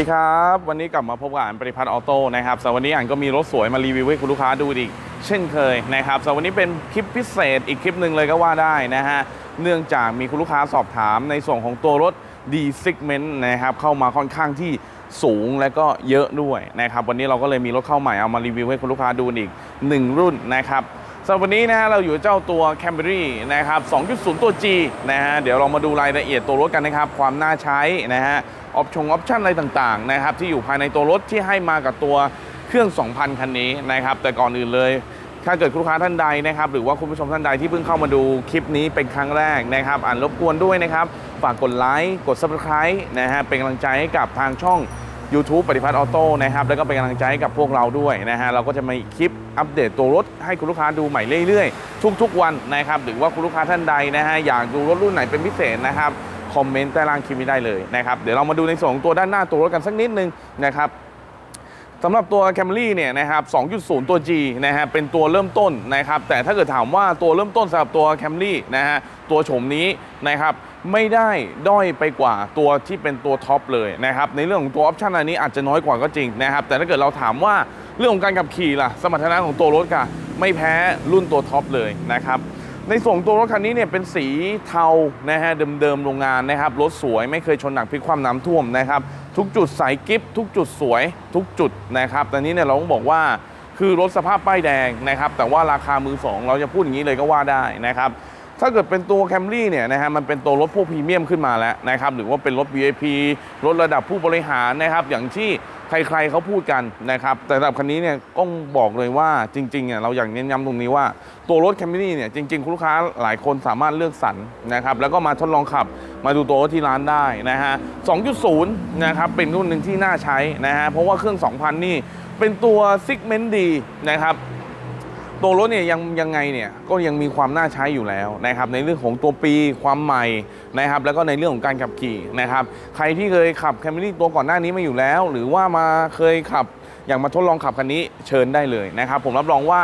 วัสดีครับ วันนี้กลับมาพบกับอ่านปริพัฒน์ออโต้นะครับสวันนี้อ่านก็มีรถสวยมารีวิวให้คุณลูกค้าดูอีก เช่นเคยนะครับสวันนี้เป็นคลิปพิเศษอีกคลิปหนึ่งเลยก็ว่าได้นะฮะเนื่องจากมีคุณลูกค้าสอบถามในส่วนของตัวรถ D segment นะครับเข้ามาค่อนข้างที่สูงและก็เยอะด้วยนะครับวันนี้เราก็เลยมีรถเข้าใหม่เอามารีวิวให้คุณลูกค้าดูอีกหนึ่งรุ่นนะครับ สำหรับวันนี้นะฮะเราอยู่กับเจ้าตัว Camry นะครับ 2.0 ตัว G นะฮะ เดี๋ยวเรามาดูรายละเอียดตัวรถกันนะครับ ความน่าใช้นะฮะ ออปชงออปชั่นอะไรต่างๆนะครับที่อยู่ภายในตัวรถที่ให้มากับตัวเครื่อง 2,000 คันนี้นะครับ แต่ก่อนอื่นเลย ถ้าเกิดคุณลูกค้าท่านใดนะครับ หรือว่าคุณผู้ชมท่านใดที่เพิ่งเข้ามาดูคลิปนี้เป็นครั้งแรกนะครับ อ่านรบกวนด้วยนะครับ ฝากกดไลค์ กด Subscribe นะฮะ เป็นกำลังใจให้กับทางช่อง YouTube ปฏิพัฒน์ออโต้นะครับแล้วก็เป็นกำลังใจให้กับพวกเราด้วยนะฮะเราก็จะมีคลิปอัปเดตตัวรถให้คุณลูกค้าดูใหม่เรื่อยๆ ทุกๆวันนะครับหรือว่าคุณลูกค้าท่านใดนะฮะอยากดูรถรุ่นไหนเป็นพิเศษนะครับคอมเมนต์ใต้ล่างคลิปนี้ได้เลยนะครับเดี๋ยวเรามาดูในส่วนของตัวด้านหน้าตัวรถกันสักนิดนึงนะครับสำหรับตัว Camry เนี่ยนะครับ 2.0 ตัว G นะฮะ เป็นตัวเริ่มต้นนะครับ แต่ถ้าเกิดถามว่าตัวเริ่มต้นสำหรับตัว Camry นะฮะ ตัวโฉมนี้นะครับ ไม่ได้ด้อยไปกว่าตัวที่เป็นตัวท็อปเลยนะครับในเรื่องของตัวออปชันอันนี้อาจจะน้อยกว่าก็จริงนะครับ แต่ถ้าเกิดเราถามว่าเรื่องของการขับขี่ล่ะ สมรรถนะของตัวรถค่ะ ไม่แพ้รุ่นตัวท็อปเลยนะครับในส่วนของตัวรถคันนี้เนี่ยเป็นสีเทานะฮะเดิมๆโรงงานนะครับรถสวยไม่เคยชนหนักพลิกคว่ำน้ำท่วมนะครับทุกจุดใสกิฟทุกจุดสวยทุกจุดนะครับแต่นี้เนี่ยเราต้องบอกว่าคือรถสภาพป้ายแดงนะครับแต่ว่าราคามือสองเราจะพูดอย่างนี้เลยก็ว่าได้นะครับ ถ้าเกิดเป็นตัวแคมรี่เนี่ยนะฮะมันเป็นตัวรถพวกพรีเมียมขึ้นมาแล้วนะครับหรือว่าเป็นรถ VIP รถระดับผู้บริหารนะครับ อย่างที่ใครๆเขาพูดกันนะครับ แต่สำหรับคันนี้เนี่ยต้องบอกเลยว่าจริงๆเนี่ยเราอยากเน้นย้ำตรงนี้ว่าตัวรถแคมรี่เนี่ยจริงๆ คุณลูกค้าหลายคนสามารถเลือกสรรนะครับแล้วก็มาทดลองขับมาดูตัวรถที่ร้านได้นะฮะ 2.0 นะครับเป็นรุ่นหนึ่งที่น่าใช้นะฮะเพราะว่าเครื่อง 2,000 นี่เป็นตัวซิกเมนต์ดีนะครับ ตัวรถเนี่ยยังยังไงเนี่ยก็ยังมีความน่าใช้อยู่แล้วนะครับในเรื่องของตัวปีความใหม่นะครับแล้วก็ในเรื่องของการขับขี่นะครับใครที่เคยขับแคมรี่ตัวก่อนหน้านี้มาอยู่แล้ว หรือว่ามาเคยขับอยากมาทดลองขับคันนี้เชิญได้เลยนะครับผมรับรองว่า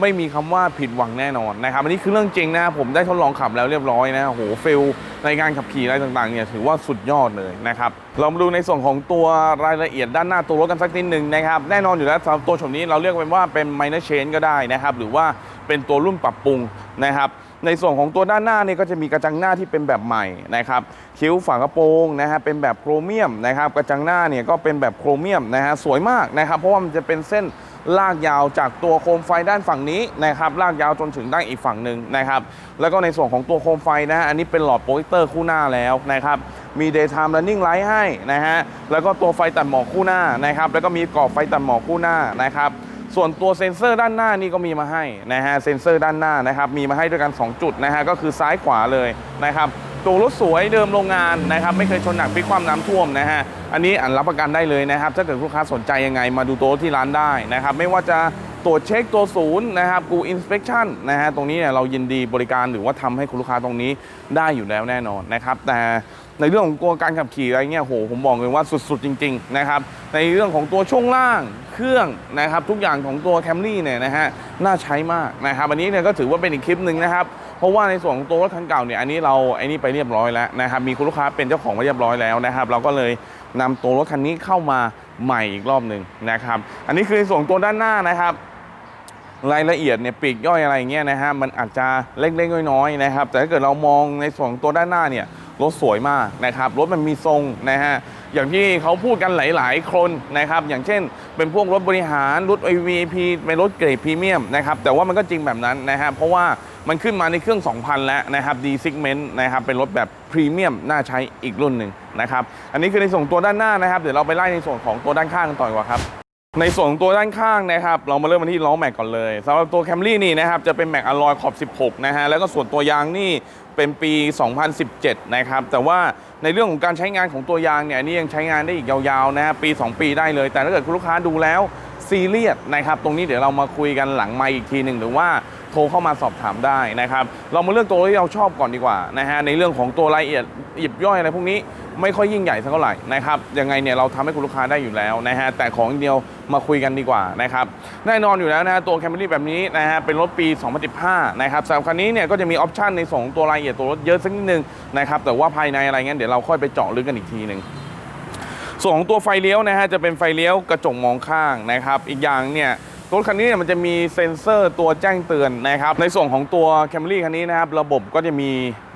ไม่มีคำว่าผิดหวังแน่นอนนะครับอันนี้คือเรื่องจริงนะผมได้ทดลองขับแล้วเรียบร้อยนะโอ้โหฟิลในการขับขี่อะไรต่างๆเนี่ยถือว่าสุดยอดเลยนะครับเรามาดูในส่วนของตัวรายละเอียดด้านหน้าตัวรถกันสักนิดหนึ่งนะครับแน่นอนอยู่แล้วสำหรับตัวชมนี้เราเรียกเป็นว่าเป็น minor change ก็ได้นะครับหรือว่าเป็นตัวรุ่นปรับปรุงนะครับในส่วนของตัวด้านหน้านี่ก็จะมีกระจังหน้าที่เป็นแบบใหม่นะครับคิ้วฝากระโปรงนะฮะเป็นแบบโครเมียมนะครับกระจังหน้าเนี่ยก็เป็นแบบโครเมียมนะฮะสวยมากนะครับเพราะว่ามันจะเป็นเส้น ลากยาวจากตัวโคมไฟด้านฝั่งนี้นะครับลากยาวจนถึงด้านอีกฝั่งหนึ่งนะครับแล้วก็ในส่วนของตัวโคมไฟนะฮะอันนี้เป็นหลอดโปรเจคเตอร์คู่หน้าแล้วนะครับมี daytime running light ให้นะฮะแล้วก็ตัวไฟตัดหมอกคู่หน้านะครับแล้วก็มีกรอบไฟตัดหมอกคู่หน้านะครับ ส่วนตัวเซ็นเซอร์ด้านหน้านี่ก็มีมาให้นะฮะเซ็นเซอร์ด้านหน้านะครับมีมาให้ด้วยกัน 2 จุดนะฮะก็คือซ้ายขวาเลยนะครับตัวรถสวยเดิมโรงงานนะครับไม่เคยชนหนักพลิกคว่ำน้ำท่วมนะฮะอันนี้อันรับประกันได้เลยนะครับ ถ้าเกิดลูกค้าสนใจยังไงมาดูตัวที่ร้านได้นะครับไม่ว่าจะตรวจเช็คตัวศูนย์นะครับกูอินสเป t ชั่นนะฮะตรงนี้เนี่ยเรายินดีบริการหรือว่าทำให้คุณลูกค้าตรงนี้ได้อยู่แล้วแน่นอนนะครับแต่ ในเรื่องของตัวการขับขี่อะไรเงี้ยโหผมบอกเลยว่าสุดๆจริงๆนะครับในเรื่องของตัวช่วงล่างเครื่องนะครับทุกอย่างของตัว Camry เนี่ยนะฮะน่าใช้มากนะครับอันนี้เนี่ยก็ถือว่าเป็นอีกคลิปหนึ่งนะครับเพราะว่าในส่วนของตัวรถคันเก่าเนี่ยอันนี้เราไอ้นี่ไปเรียบร้อยแล้วนะครับมีคุณลูกค้าเป็นเจ้าของมาเรียบร้อยแล้วนะครับเราก็เลยนำตัวรถคันนี้เข้ามาใหม่อีกรอบหนึ่งนะครับอันนี้คือในส่วนตัวด้านหน้านะครับ รายละเอียดเนี่ยปีกย่อยอะไรเงี้ยนะฮะมันอาจจะเล็กๆน้อยๆนะครับ แต่ถ้าเกิดเรามองในส่วนของตัวด้านหน้าเนี่ยรถสวยมากนะครับรถมันมีทรงนะฮะอย่างที่เขาพูดกันหลาย ๆ คนนะครับ อย่างเช่น เป็นพวกรถบริหารรถ VIP เป็นรถเกรดพรีเมียมนะครับแต่ว่ามันก็จริงแบบนั้นนะฮะเพราะว่ามันขึ้นมาในเครื่อง 2,000 แล้วนะครับ D segment นะครับเป็นรถแบบพรีเมียมน่าใช้อีกรุ่นหนึ่งนะครับอันนี้คือในส่วนของตัวด้านหน้านะครับ เดี๋ยวเราไปไล่ในส่วนของตัวด้านข้างกันต่อดีกว่าครับ ในส่วนของตัวด้านข้างนะครับ เรามาเริ่มกันที่ล้อแม็กก่อนเลยสำหรับตัวแคมรี่นี่นะครับจะเป็นแม็กอลลอยขอบ 16 นะฮะแล้วก็ส่วนตัวยางนี่เป็นปี 2017 นะครับ แต่ว่าในเรื่องของการใช้งานของตัวยางเนี่ยนนี่ยังใช้งานได้อีกยาวๆนะฮะปี 2 ปีได้เลย แต่ถ้าเกิดคุณลูกค้าดูแล้วซีเรียสนะครับ ตรงนี้เดี๋ยวเรามาคุยกันหลังไมค์อีกทีหนึ่งหรือว่า โทรเข้ามาสอบถามได้นะครับ เรามาเลือกตัวที่เราชอบก่อนดีกว่านะฮะในเรื่องของตัวรายละเอียดหยิบย่อยอะไรพวกนี้ไม่ค่อยยิ่งใหญ่สักเท่าไหร่นะครับยังไงเนี่ยเราทำให้คุณลูกค้าได้อยู่แล้วนะฮะแต่ของเดียวมาคุยกันดีกว่านะครับแน่นอนอยู่แล้วนะฮะตัว Camry แบบนี้นะฮะเป็นรถปี 2015 นะครับสำหรับคันนี้เนี่ยก็จะมีออปชันในส่วนของตัวรายละเอียดตัวรถเยอะสักนิดนึงนะครับแต่ว่าภายในอะไรเงี้ยเดี๋ยวเราค่อยไปเจาะลึกกันอีกทีหนึ่งส่วนของตัวไฟเลี้ยวนะฮะจะเป็นไฟเลี้ยวกระจกมองข้างนะครับอีกอย่างเนี่ย รถคันนี้เนี่ยมันจะมีเซ็นเซอร์ตัวแจ้งเตือนนะครับ ในส่วนของตัว Camry คันนี้นะครับระบบก็จะมี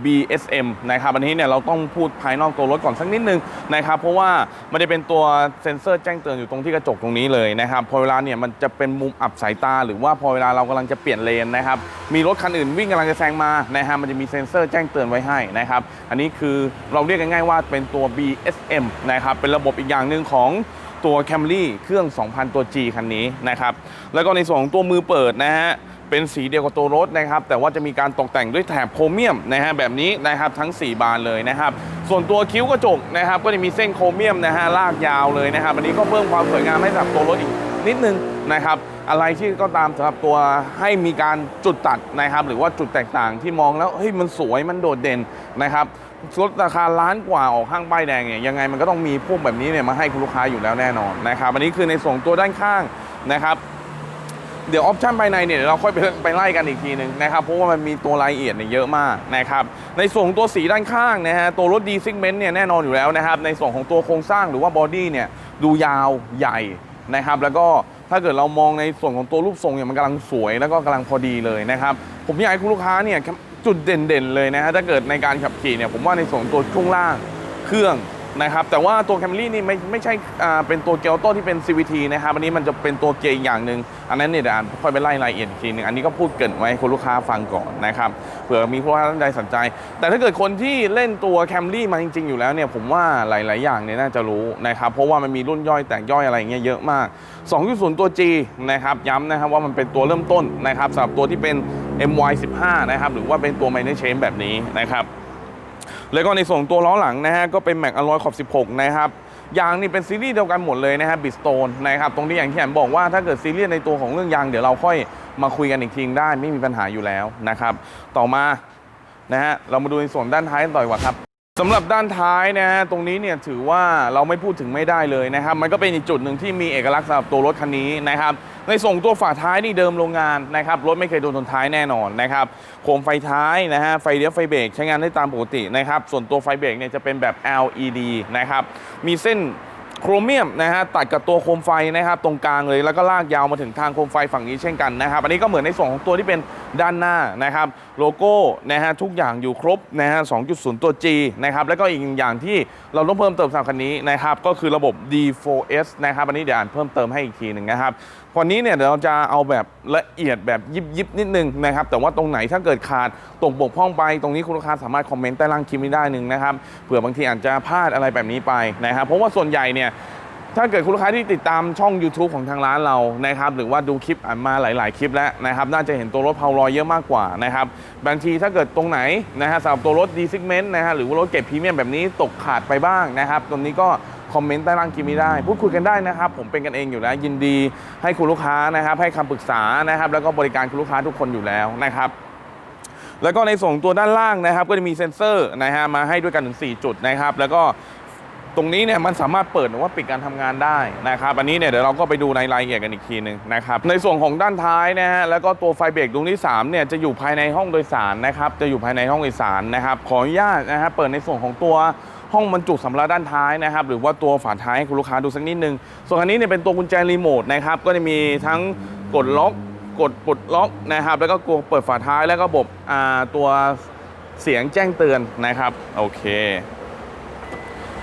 BSM นะครับอันนี้เนี่ยเราต้องพูดภายนอกตัวรถก่อนสักนิดนึงนะครับเพราะว่ามันจะเป็นตัวเซ็นเซอร์แจ้งเตือนอยู่ตรงที่กระจกตรงนี้เลยนะครับพอเวลาเนี่ยมันจะเป็นมุมอับสายตา หรือว่าพอเวลาเรากำลังจะเปลี่ยนเลนนะครับมีรถคันอื่นวิ่งกำลังจะแซงมานะฮะมันจะมีเซ็นเซอร์แจ้งเตือนไว้ให้นะครับอันนี้คือเราเรียกง่ายๆว่าเป็นตัว BSM นะครับเป็นระบบอีกอย่างหนึ่งของ ตัว Camry เครื่อง 2,000 ตัว G คันนี้นะครับแล้วก็ในส่วนของตัวมือเปิดนะฮะเป็นสีเดียวกับตัวรถนะครับแต่ว่าจะมีการตกแต่งด้วยแถบโครเมียมนะฮะแบบนี้นะครับทั้ง 4 บานเลยนะครับส่วนตัวคิ้วกระจกนะครับก็จะมีเส้นโครเมียมนะฮะลากยาวเลยนะครับอันนี้ก็เพิ่มความสวยงามให้กับตัวรถอีกนิดนึงนะครับอะไรที่ก็ตามสำหรับตัวให้มีการจุดตัดนะครับหรือว่าจุดแตกต่างที่มองแล้วเฮ้ยมันสวยมันโดดเด่นนะครับ รถราคาล้านกว่าออกห้างป้ายแดงเนี่ยยังไงมันก็ต้องมีพวกแบบนี้เนี่ยมาให้คุณลูกค้าอยู่แล้วแน่นอนนะครับอันนี้คือในส่วนตัวด้านข้างนะครับเดี๋ยวออปชันภายในเนี่ยเราค่อยไปไปไล่กันอีกทีหนึ่งนะครับเพราะว่ามันมีตัวรายละเอียดเนี่ยเยอะมากนะครับในส่วนของตัวสีด้านข้างนะฮะตัวรถดีซิกเมนต์เนี่ยแน่นอนอยู่แล้วนะครับในส่วนของตัวโครงสร้างหรือว่าบอดี้เนี่ยดูยาวใหญ่นะครับแล้วก็ถ้าเกิดเรามองในส่วนของตัวรูปทรงเนี่ยมันกำลังสวยแล้วก็กำลังพอดีเลยนะครับผมอยากให้คุณลูกค้าเนี่ย จุดเด่นๆเลยนะฮะถ้าเกิดในการขับขี่เนี่ยผมว่าในส่วนตัวช่วงล่างเครื่อง นะครับแต่ว่าตัว Camry นี่ไม่ไม่ใช่อ่าเป็นตัวเกียร์ออโต้ที่เป็น CVT นะครับอันนี้มันจะเป็นตัวเกียร์อีกอย่างหนึ่งอันนั้นเนี่ยเดี๋ยวอ่านค่อยไปไล่รายละเอียดอีกทีหนึงอันนี้ก็พูดเกรินไว้ให้คุณลูกค้าฟังก่อนนะครับเผื่อมีผู้ลูกค้าท่านใดสนใจ แต่ถ้าเกิดคนที่เล่นตัว Camry มาจริง ๆ อยู่แล้วเนี่ยผมว่าหลาย ๆ อย่างเนี่ยน่าจะรู้นะครับเพราะว่ามันมีรุ่นย่อยแตกย่อยอะไรอย่างเงี้ยเยอะมาก 2.0 ตัว G นะครับย้ำนะครับว่ามันเป็นตัวเริ่มต้นนะครับสำหรับตัวที่เป็น MY15 นะครับหรือว่าเป็นตัว minor chain แบบนี้นะครับ แล้วก็ในส่วนตัวล้อหลังนะฮะก็เป็นแม็กอลอยขอบ16 นะครับยางนี่เป็นซีรีส์เดียวกันหมดเลยนะฮะบิสโตนนะครับตรงที่อย่างที่แอมบอกว่าถ้าเกิดซีรีส์ในตัวของเรื่องยางเดี๋ยวเราค่อยมาคุยกันอีกทีได้ไม่มีปัญหาอยู่แล้วนะครับต่อมานะฮะเรามาดูในส่วนด้านท้ายกันต่อดีกว่าครับ สำหรับด้านท้ายนะฮะตรงนี้เนี่ยถือว่าเราไม่พูดถึงไม่ได้เลยนะครับ มันก็เป็นอีกจุดหนึ่งที่มีเอกลักษณ์สำหรับตัวรถคันนี้นะครับ ในส่งตัวฝาท้ายนี่เดิมโรงงานนะครับรถไม่เคยโดนชนท้ายแน่นอนนะครับโคมไฟท้ายนะฮะไฟเลี้ยวไฟเบรกใช้งานได้ตามปกตินะครับ ส่วนตัวไฟเบรกเนี่ยจะเป็นแบบ LED นะครับมีเส้น โครเมียมนะฮะตัดกับตัวโคมไฟนะครับตรงกลางเลยแล้วก็ลากยาวมาถึงทางโคมไฟฝั่งนี้เช่นกันนะครับอันนี้ก็เหมือนในส่วนของตัวที่เป็นด้านหน้านะครับโลโก้นะฮะทุกอย่างอยู่ครบนะฮะ2.0 ตัว G นะครับแล้วก็อีกอย่างที่เราต้องเพิ่มเติมสำหรับคันนี้นะครับก็คือระบบ D4S นะครับอันนี้เดี๋ยวอ่านเพิ่มเติมให้อีกทีหนึ่งนะครับ วันนี้เนี่ยเดี๋ยวเราจะเอาแบบละเอียดแบบยิบยิบนิดนึงนะครับ แต่ว่าตรงไหนถ้าเกิดขาดตกบกพร่องไป ตรงนี้คุณลูกค้าสามารถคอมเมนต์ใต้ล่างคลิปนี้ได้หนึ่งนะครับเผื่อบางทีอาจจะพลาดอะไรแบบนี้ไปนะครับเพราะว่าส่วนใหญ่เนี่ยถ้าเกิดคุณลูกค้าที่ติดตามช่อง YouTube ของทางร้านเรานะครับหรือว่าดูคลิปอ่านมาหลาย ๆ คลิปแล้วนะครับน่าจะเห็นตัวรถเพาลอยเยอะมากกว่านะครับบางทีถ้าเกิดตรงไหนนะฮะสำหรับตัวรถดีซิกเมนต์นะฮะหรือว่ารถเก็บพรีเมียมแบบนี้ตกขาดไปบ้างนะครับตรงนี้ก็ คอมเมนต์ใต้ล่างคลิปนี้ได้ พูดคุยกันได้นะครับ ผมเป็นกันเองอยู่แล้วยินดีให้คุณลูกค้านะครับ ให้คำปรึกษานะครับ แล้วก็บริการคุณลูกค้าทุกคนอยู่แล้วนะครับแล้วก็ในส่วนของตัวด้านล่างนะครับ ก็จะมีเซ็นเซอร์นะฮะมาให้ด้วยกันถึง 4 จุดนะครับ แล้วก็ตรงนี้เนี่ยมันสามารถเปิดหรือว่าปิดการทำงานได้นะครับอันนี้เนี่ยเดี๋ยวเราก็ไปดูในรายละเอียดกันอีกทีหนึ่งนะครับในส่วนของด้านท้ายนะฮะแล้วก็ตัวไฟเบรกดวงที่3เนี่ยจะอยู่ภายในห้องโดยสารนะครับจะอยู่ภายในห้องโดยสารนะครับขออนุญาตนะฮะเปิดในส่วนของตัว ห้องบรรจุสำรับด้านท้ายนะครับหรือว่าตัวฝาท้ายให้คุณลูกค้าดูสักนิดนึง ส่วนอันนี้เนี่ยเป็นตัวกุญแจรีโมทนะครับก็จะมีทั้งกดล็อกกดปลดล็อกนะครับ แล้วก็กดเปิดฝาท้ายแล้วก็บบตัวเสียงแจ้งเตือนนะครับ โอเค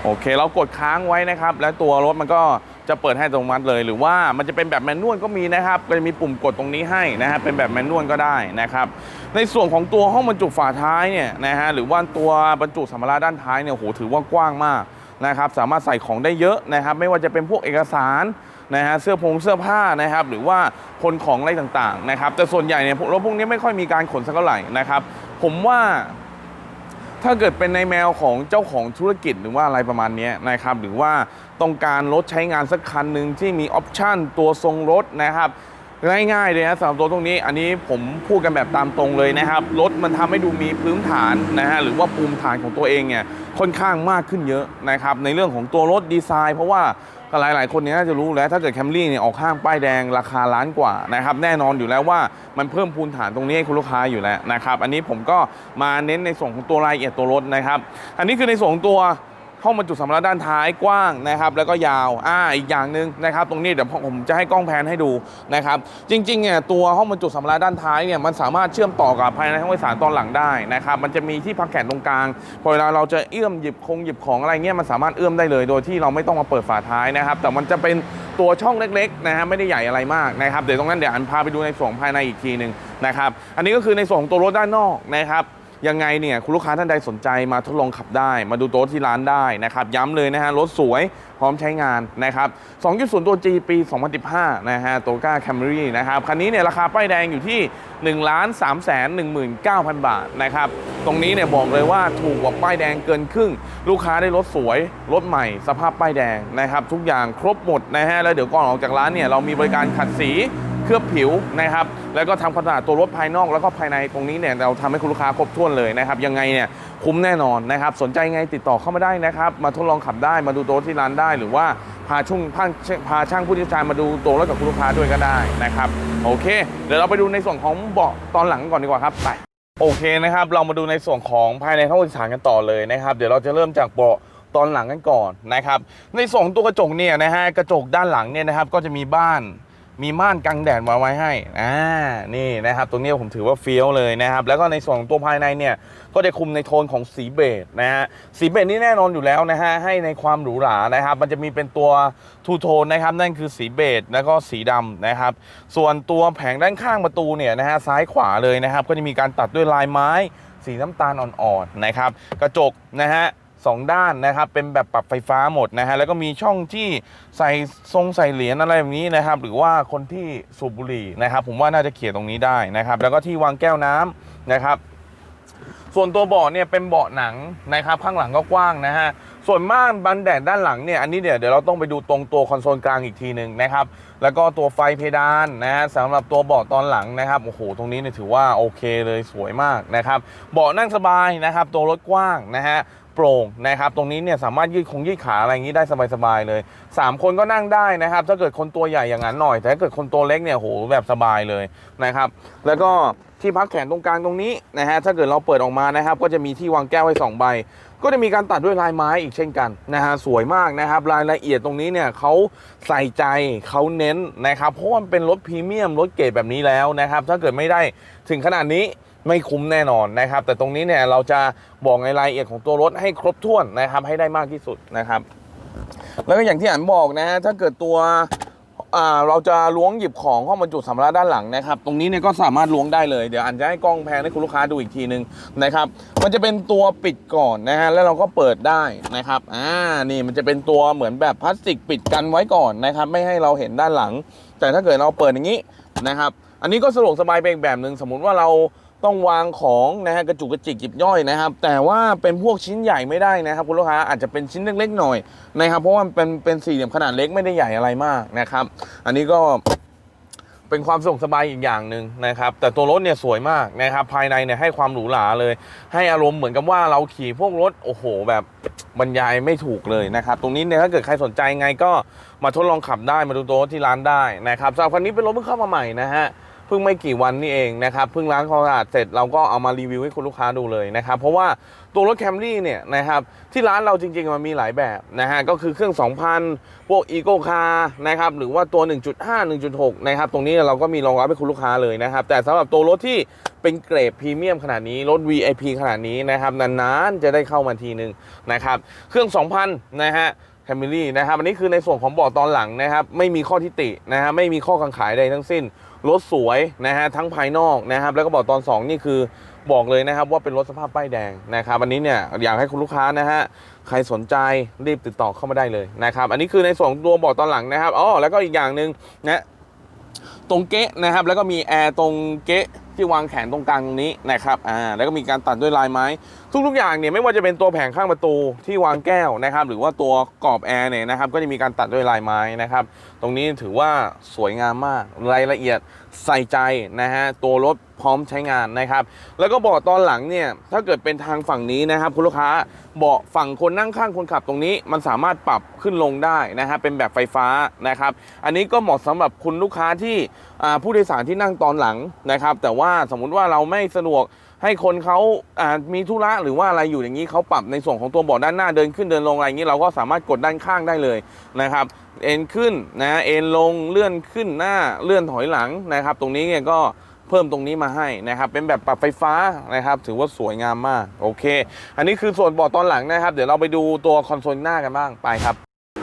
โอเค เรากดค้างไว้นะครับ แล้วตัวรถมันก็ จะเปิดให้อัตโนมัติเลย หรือว่ามันจะเป็นแบบแมนนวลก็มีนะครับก็จะมีปุ่มกดตรงนี้ให้นะครับเป็นแบบแมนนวลก็ได้นะครับ ในส่วนของตัวห้องบรรจุฝาท้ายเนี่ยนะฮะหรือว่าตัวบรรจุสัมภาระด้านท้ายเนี่ยโหถือว่ากว้างมากนะครับ สามารถใส่ของได้เยอะนะครับ ไม่ว่าจะเป็นพวกเอกสารนะฮะเสื้อผงเสื้อผ้านะครับ หรือว่าคนของอะไรต่างๆนะครับ แต่ส่วนใหญ่เนี่ยรถพวกนี้ไม่ค่อยมีการขนสักเท่าไหร่นะครับ ผมว่า ถ้าเกิดเป็นในแมวของเจ้าของธุรกิจหรือว่าอะไรประมาณนี้นะครับ หรือว่าต้องการรถใช้งานสักคันหนึ่งที่มีออปชันตัวทรงรถนะครับง่ายๆเลยนะสำหรับตัวตรงนี้อันนี้ผมพูดกันแบบตามตรงเลยนะครับรถมันทำให้ดูมีพื้นฐานนะฮะหรือว่าภูมิฐานของตัวเองเนี่ยค่อนข้างมากขึ้นเยอะนะครับในเรื่องของตัวรถดีไซน์ เพราะว่า หลาย ๆ คนเนี้น่าจะรู้แล้วถ้าเกิดแคมรี่เนี่ยออกข้างป้ายแดงราคาล้านกว่านะครับแน่นอนอยู่แล้วว่ามันเพิ่มพูนฐานตรงนี้ให้คุณลูกค้าอยู่แล้วนะครับอันนี้ผมก็มาเน้นในส่วนของตัวรายละเอียดตัวรถนะครับ อันนี้คือในส่วนของตัว ห้องบรรจุสัมภาระด้านท้ายกว้างนะครับแล้วก็ยาวอ่าอีกอย่างหนึ่งนะครับตรงนี้เดี๋ยวผมจะให้กล้องแพนให้ดูนะครับจริงๆเนี่ยตัวห้องบรรจุสัมภาระด้านท้ายเนี่ยมันสามารถเชื่อมต่อกับภายในห้องโดยสารตอนหลังได้นะครับมันจะมีที่พักแขนตรงกลางพอเวลาเราจะเอื้อมหยิบคงหยิบของอะไรเงี้ยมันสามารถเอื้อมได้เลย โดยที่เราไม่ต้องมาเปิดฝาท้ายนะครับแต่มันจะเป็นตัวช่องเล็กๆนะฮะไม่ได้ใหญ่อะไรมากนะครับเดี๋ยวตรงนั้นเดี๋ยวอันพาไปดูในส่วนภายในอีกทีหนึ่งนะครับอันนี้ก็คือในส่วนของตัวรถด้านนอกนะครับ ยังไงเนี่ยคุณลูกค้าท่านใดสนใจมาทดลองขับได้ มาดูโตัวที่ร้านได้นะครับ ย้ำเลยนะฮะรถสวยพร้อมใช้งานนะครับ 2.0 ตัว G ปี 2015 นะฮะโตก้าแคมรี่นะครับ คันนี้เนี่ยราคาป้ายแดงอยู่ที่ 1 3 1 9 0 0 0 บาทนะครับ ตรงนี้เนี่ยบอกเลยว่าถูกกว่าป้ายแดงเกินครึ่ง ลูกค้าได้รถสวย รถใหม่ สภาพป้ายแดงนะครับ ทุกอย่างครบหมดนะฮะ แล้วเดี๋ยวก่อนออกจากร้านเนี่ยเรามีบริการขัดสี ลือบผิวนะครับ แล้วก็ทำความสะอาดตัวรถภายนอกแล้วก็ภายในตรงนี้เนี่ยเราทำให้คุณลูกค้าครบถ้วนเลยนะครับ ยังไงเนี่ยคุ้มแน่นอนนะครับ สนใจไงติดต่อเข้ามาได้นะครับ มาทดลองขับได้มาดูตัวรถที่ร้านได้ หรือว่าพาช่างพาพาช่างผู้เชี่ยวชาญมาดูตัวรถกับคุณลูกค้าด้วยก็ได้นะครับ โอเค เดี๋ยวเราไปดูในส่วนของเบาะตอนหลังก่อนดีกว่าครับไปโอเคนะครับ เรามาดูในส่วนของภายในห้องโดยสารกันต่อเลยนะครับ เดี๋ยวเราจะเริ่มจากเบาะตอนหลังกันก่อนนะครับ ในส่วนตัวกระจกเนี่ยนะฮะกระจกด้านหลังเนี่ยนะครับก็จะมีบ้าน มีม่านกันแดดมาไว้ให้อ่านี่นะครับตรงนี้ผมถือว่าเฟี้ยวเลยนะครับ แล้วก็ในส่วนของตัวภายในเนี่ยก็จะคุมในโทนของสีเบจนะฮะสีเบจนี่แน่นอนอยู่แล้วนะฮะให้ในความหรูหรานะครับ มันจะมีเป็นตัวทูโทนนะครับนั่นคือสีเบจแล้วก็สีดำนะครับ ส่วนตัวแผงด้านข้างประตูเนี่ยนะฮะซ้ายขวาเลยนะครับ ก็จะมีการตัดด้วยลายไม้สีน้ำตาลอ่อนๆนะครับ กระจกนะฮะ สองด้านนะครับ เป็นแบบปรับไฟฟ้าหมดนะฮะแล้วก็มีช่องที่ใส่ทรงใส่เหรียญอะไรแบบนี้นะครับ หรือว่าคนที่สูบบุหรี่นะครับ ผมว่าน่าจะเขียนตรงนี้ได้นะครับ แล้วก็ที่วางแก้วน้ำนะครับ ส่วนตัวเบาะเนี่ยเป็นเบาะหนังนะครับ ข้างหลังก็กว้างนะฮะส่วนม่านบันแดดด้านหลังเนี่ยอันนี้เดี๋ยวเดี๋ยวเราต้องไปดูตรงตัวคอนโซลกลางอีกทีหนึ่งนะครับ แล้วก็ตัวไฟเพดานนะฮะสำหรับตัวเบาะตอนหลังนะครับโอ้โหตรงนี้เนี่ยถือว่าโอเคเลยสวยมากนะครับเบาะนั่งสบายนะครับ ตัวรถกว้างนะฮะ ปร่งนะครับตรงนี้เนี่ยสามารถยืดคงยืดขาอะไรอย่างนี้ได้สบายๆเลย 3 คนก็นั่งได้นะครับ ถ้าเกิดคนตัวใหญ่อย่างนั้นหน่อย แต่ถ้าเกิดคนตัวเล็กเนี่ยโหแบบสบายเลยนะครับ แล้วก็ที่พักแขนตรงกลางตรงนี้นะฮะถ้าเกิดเราเปิดออกมานะครับ ก็จะมีที่วางแก้วให้สองใบก็จะมีการตัดด้วยลายไม้อีกเช่นกันนะฮะสวยมากนะครับ รายละเอียดตรงนี้เนี่ยเขาใส่ใจเขาเน้นนะครับเพราะว่ามันเป็นรถพรีเมียมรถเกรดแบบนี้แล้วนะครับ ถ้าเกิดไม่ได้ถึงขนาดนี้ ไม่คุ้มแน่นอนนะครับ แต่ตรงนี้เนี่ยเราจะบอกในรายละเอียดของตัวรถให้ครบถ้วนนะครับให้ได้มากที่สุดนะครับ แล้วก็อย่างที่อันบอกนะถ้าเกิดตัวเราจะล้วงหยิบของห้องบรรจุสัมภาระด้านหลังนะครับ ตรงนี้เนี่ยก็สามารถล้วงได้เลยเดี๋ยวอันจะให้กล้องแพนให้คุณลูกค้าดูอีกทีนึงนะครับ มันจะเป็นตัวปิดก่อนนะฮะแล้วเราก็เปิดได้นะครับอ่านี่มันจะเป็นตัวเหมือนแบบพลาสติกปิดกันไว้ก่อนนะครับ ไม่ให้เราเห็นด้านหลัง แต่ถ้าเกิดเราเปิดอย่างนี้นะครับ อันนี้ก็สะดวกสบายไปอีกแบบหนึ่งสมมุติว่าเรา ต้องวางของนะฮะกระจุกกระจิกหยิบย่อยนะครับ แต่ว่าเป็นพวกชิ้นใหญ่ไม่ได้นะครับคุณลูกค้าอาจจะเป็นชิ้นเล็กๆหน่อยนะครับเพราะว่ามันเป็นเป็นสี่เหลี่ยมขนาดเล็กไม่ได้ใหญ่อะไรมากนะครับ อันนี้ก็เป็นความสะดวกสบายอีกอย่างหนึ่งนะครับ แต่ตัวรถเนี่ยสวยมากนะครับ ภายในเนี่ยให้ความหรูหราเลย ให้อารมณ์เหมือนกับว่าเราขี่พวกรถโอ้โห แบบบรรยายไม่ถูกเลยนะครับ ตรงนี้เนี่ยถ้าเกิดใครสนใจไงก็มาทดลองขับได้มาดูตัวรถที่ร้านได้นะครับสำหรับคันนี้เป็นรถเพิ่งเข้ามาใหม่นะฮะ พิ่งไม่กี่วันนี่เองนะครับเพิ่งล้างความสะอาดเสร็จเราก็เอามารีวิวให้คุณลูกค้าดูเลยนะครับเพราะว่าตัวรถแคมรี่เนี่ยนะครับที่ร้านเราจริงๆมันมีหลายแบบนะฮะก็คือเครื่อง 2,000 พวกอีโกคาร์นะครับหรือว่าตัว 1.5 1.6 นะครับตรงนี้เราก็มีรองรับให้คุณลูกค้าเลยนะครับแต่สำหรับตัวรถที่เป็นเกรดพรีเมียมขนาดนี้ รถ VIP ขนาดนี้นะครับนานๆจะได้เข้ามาทีนึงนะครับเครื่อง 2,000 นะฮะแคมรี่นะครับอันนี้คือในส่วนของเบาะตอนหลังนะครับ ไม่มีข้อทิฏฐินะฮะไม่มีข้อกังขายใดทั้งสิ้น รถสวยนะฮะทั้งภายนอกนะครับ แล้วก็บาะตอน 2 นี่คือบอกเลยนะครับว่าเป็นรถสภาพป้ายแดงนะครับอันนี้เนี่ยอยากให้คุณลูกค้านะฮะใครสนใจรีบติดต่อเข้ามาได้เลยนะครับ อันนี้คือในส่วนตัวบาะตอนหลังนะครับอ๋อแล้วก็อีกอย่างหนึ่งนะตรงเก๊ะนะครับ แล้วก็มีแอร์ตรงเก๊ะที่วางแขนตรงกลางตรงนี้นะครับอ่าแล้วก็มีการตัดด้วยลายไม้ ทุกๆอย่างเนี่ยไม่ว่าจะเป็นตัวแผงข้างประตูที่วางแก้วนะครับ หรือว่าตัวกรอบแอร์เนี่ยนะครับก็จะมีการตัดด้วยลายไม้นะครับ ตรงนี้ถือว่าสวยงามมากรายละเอียดใส่ใจนะฮะตัวรถพร้อมใช้งานนะครับ แล้วก็เบาะตอนหลังเนี่ยถ้าเกิดเป็นทางฝั่งนี้นะครับคุณลูกค้าเบาะฝั่งคนนั่งข้างคนขับตรงนี้ มันสามารถปรับขึ้นลงได้นะฮะเป็นแบบไฟฟ้านะครับ อันนี้ก็เหมาะสำหรับคุณลูกค้าที่ผู้โดยสารที่นั่งตอนหลังนะครับ แต่ว่าสมมุติว่าเราไม่สะดวก ให้คนเขาอ่ามีธุระหรือว่าอะไรอยู่อย่างนี้เขาปรับในส่วนของตัวเบาะด้านหน้าเดินขึ้นเดินลงอะไรอย่างนี้เราก็สามารถกดด้านข้างได้เลยนะครับ เอ็นขึ้นนะเอ็นลงเลื่อนขึ้นหน้าเลื่อนถอยหลังนะครับ ตรงนี้เนี่ยก็เพิ่มตรงนี้มาให้นะครับ เป็นแบบปรับไฟฟ้านะครับ ถือว่าสวยงามมากโอเค อันนี้คือส่วนเบาะตอนหลังนะครับ เดี๋ยวเราไปดูตัวคอนโซลหน้ากันบ้างไปครับ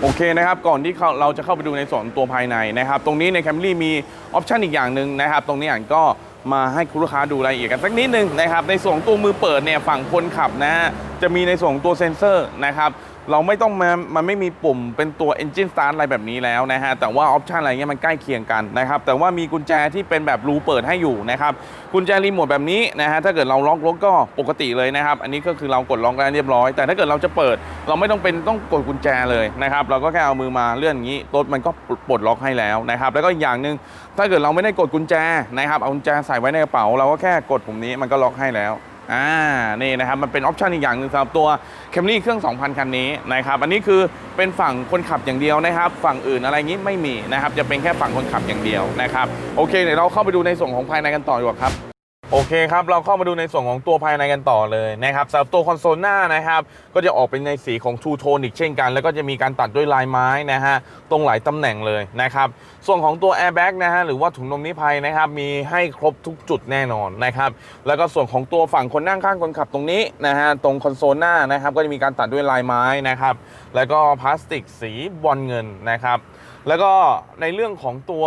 โอเคนะครับก่อนที่เขาเราจะเข้าไปดูในส่วนตัวภายในนะครับ ตรงนี้ใน Camry มีออปชันอีกอย่างหนึ่งนะครับ ตรงนี้อ่านก็ มาให้คุณลูกค้าดูรายละเอียดกันสักนิดนึงนะครับในส่วนตัวมือเปิดเนี่ยฝั่งคนขับนะฮะจะมีในส่วนตัวเซ็นเซอร์นะครับเราไม่ต้องมามันไม่มีปุ่มเป็นตัว Engine Start อะไรแบบนี้แล้วนะฮะ แต่ว่าออปชันอะไรเงี้ยมันใกล้เคียงกันนะครับ แต่ว่ามีกุญแจที่เป็นแบบรูเปิดให้อยู่นะครับ กุญแจรีโมทแบบนี้นะฮะ ถ้าเกิดเราล็อกรถก็ปกติเลยนะครับ อันนี้ก็คือเรากดล็อกแล้วเรียบร้อย แต่ถ้าเกิดเราจะเปิด เราไม่ต้องเป็นต้องกดกุญแจเลยนะครับ เราก็แค่เอามือมาเลื่อนอย่างนี้รถมันก็ปลดล็อกให้แล้วนะครับ แล้วก็อย่างหนึ่ง ถ้าเกิดเราไม่ได้กดกุญแจนะครับเอากุญแจใส่ไว้ในกระเป๋า เราก็แค่กดปุ่มนี้มันก็ล็อกให้แล้วอ่านี่นะครับมันเป็นออปชันอีกอย่างหนึ่งสำหรับตัวแคมรี่เครื่อง 2,000 คันนี้นะครับอันนี้คือเป็นฝั่งคนขับอย่างเดียวนะครับ ฝั่งอื่นอะไรงี้ไม่มีนะครับจะเป็นแค่ฝั่งคนขับอย่างเดียวนะครับโอเคเดี๋ยวเราเข้าไปดูในส่วนของภายในกันต่อดีกว่าครับ โอเคครับ เราเข้ามาดูในส่วนของตัวภายในกันต่อเลยนะครับสำหรับตัวคอนโซลหน้านะครับ ก็จะออกเป็นในสีของทูโทนอีกเช่นกัน แล้วก็จะมีการตัดด้วยลายไม้นะฮะ ตรงหลายตำแหน่งเลยนะครับ ส่วนของตัวแอร์แบ็กนะฮะ หรือว่าถุงลมนิรภัยนะครับ มีให้ครบทุกจุดแน่นอนนะครับ แล้วก็ส่วนของตัวฝั่งคนนั่งข้างคนขับตรงนี้นะฮะ ตรงคอนโซลหน้านะครับ ก็จะมีการตัดด้วยลายไม้นะครับ แล้วก็พลาสติกสีบอลเงินนะครับ แล้วก็ในเรื่องของตัว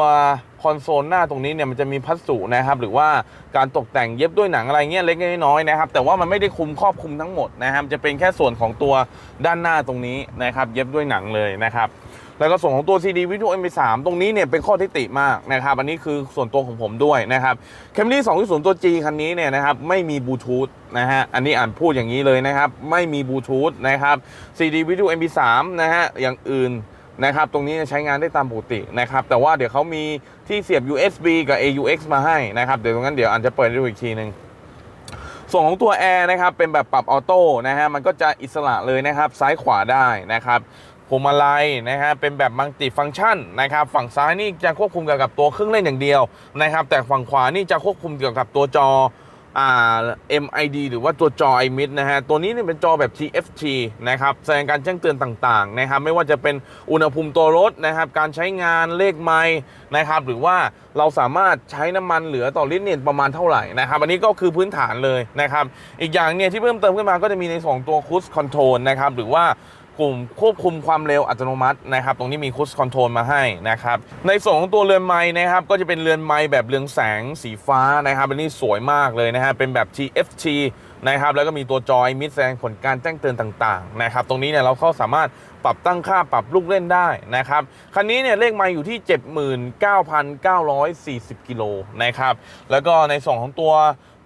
คอนโซลหน้าตรงนี้เนี่ยมันจะมีพัสดุนะครับ หรือว่าการตกแต่งเย็บด้วยหนังอะไรเงี้ยเล็กๆน้อยๆนะครับ แต่ว่ามันไม่ได้คุมครอบคุมทั้งหมดนะครับ จะเป็นแค่ส่วนของตัวด้านหน้าตรงนี้นะครับ เย็บด้วยหนังเลยนะครับแล้วก็ส่วนของตัว CD Video MP3 ตรงนี้เนี่ยเป็นข้อที่ติมากนะครับ อันนี้คือส่วนตัวของผมด้วยนะครับ Camry 2.0 ตัว G คันนี้เนี่ยนะครับไม่มีบลูทูธนะฮะ อันนี้อ่านพูดอย่างนี้เลยนะครับ ไม่มีบลูทูธนะครับ CD Video MP3 นะฮะ อย่างอื่น นะครับตรงนี้ใช้งานได้ตามปกตินะครับแต่ว่าเดี๋ยวเขามีที่เสียบ USB กับ AUX มาให้นะครับเดี๋ยวตรงนั้นเดี๋ยวอันจะเปิดดูอีกทีหนึ่งส่วนของตัวแอร์นะครับเป็นแบบปรับออโต้นะฮะมันก็จะอิสระเลยนะครับซ้ายขวาได้นะครับพวงมาลัยนะฮะเป็นแบบมัลติฟังก์ชันนะครับฝั่งซ้ายนี่จะควบคุมเกี่ยวกับตัวเครื่องเล่นอย่างเดียวนะครับแต่ฝั่งขวานี่จะควบคุมเกี่ยวกับตัวจอ อ่า MID หรือว่าตัวจอ iMid นะฮะ ตัวนี้นี่เป็นจอแบบ TFT นะครับ แสดงการแจ้งเตือนต่าง ๆ นะครับ ไม่ว่าจะเป็นอุณหภูมิตัวรถนะครับ การใช้งานเลขไมล์นะครับ หรือว่าเราสามารถใช้น้ำมันเหลือต่อลิตรเนี่ยประมาณเท่าไหร่นะครับ อันนี้ก็คือพื้นฐานเลยนะครับ อีกอย่างเนี่ยที่เพิ่มเติมขึ้นมาก็จะมีในส่วนของตัวคูสคอนโทรลนะครับ หรือว่าุ่มควบคุมความเร็วอัตโนมัตินะครับ ตรงนี้มีคูสคอนโทรลมาให้นะครับ ในส่วนของตัวเรือนไม้นะครับ ก็จะเป็นเรือนไม้แบบเรืองแสงสีฟ้านะครับ อันนี้สวยมากเลยนะฮะ เป็นแบบ TFT นะครับ แล้วก็มีตัวจอยมิดแสดงผลการแจ้งเตือนต่างๆนะครับ ตรงนี้เนี่ยเราเข้าสามารถปรับตั้งค่าปรับลูกเล่นได้นะครับ คันนี้เนี่ยเลขไม้อยู่ที่ 79,940กิโลนะครับ แล้วก็ในส่วนของตัว